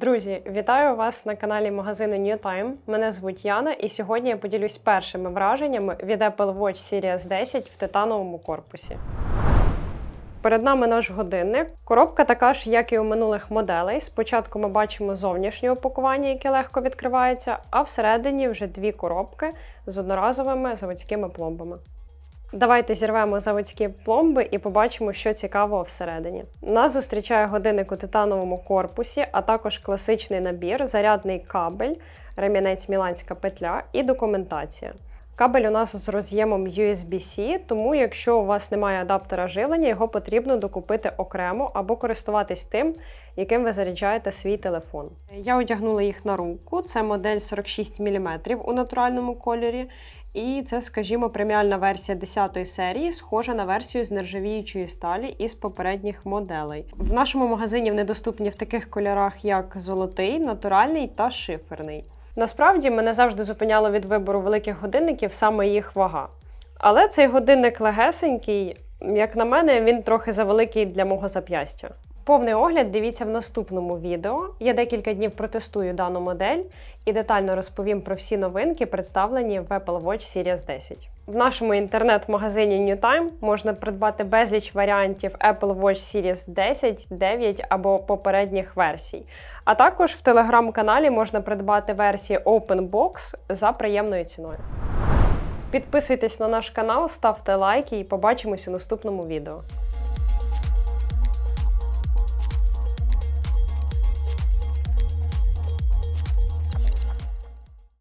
Друзі, вітаю вас на каналі магазину New Time. Мене звуть Яна, і сьогодні я поділюсь першими враженнями від Apple Watch Series 10 в титановому корпусі. Перед нами наш годинник. Коробка така ж, як і у минулих моделей. Спочатку ми бачимо зовнішнє упакування, яке легко відкривається, а всередині вже дві коробки з одноразовими заводськими пломбами. Давайте зірвемо заводські пломби і побачимо, що цікавого всередині. Нас зустрічає годинник у титановому корпусі, а також класичний набір, зарядний кабель, ремінець міланська петля і документація. Кабель у нас з роз'ємом USB-C, тому якщо у вас немає адаптера живлення, його потрібно докупити окремо або користуватись тим, яким ви заряджаєте свій телефон. Я одягнула їх на руку. Це модель 46 мм у натуральному кольорі. І це, скажімо, преміальна версія 10 серії, схожа на версію з нержавіючої сталі із попередніх моделей. В нашому магазині вони доступні в таких кольорах, як золотий, натуральний та шиферний. Насправді мене завжди зупиняло від вибору великих годинників саме їх вага. Але цей годинник легесенький, як на мене, він трохи завеликий для мого зап'ястя. Повний огляд дивіться в наступному відео. Я декілька днів протестую дану модель і детально розповім про всі новинки, представлені в Apple Watch Series 10. В нашому інтернет-магазині NewTime можна придбати безліч варіантів Apple Watch Series 10, 9 або попередніх версій. А також в телеграм-каналі можна придбати версії Open Box за приємною ціною. Підписуйтесь на наш канал, ставте лайки і побачимось у наступному відео.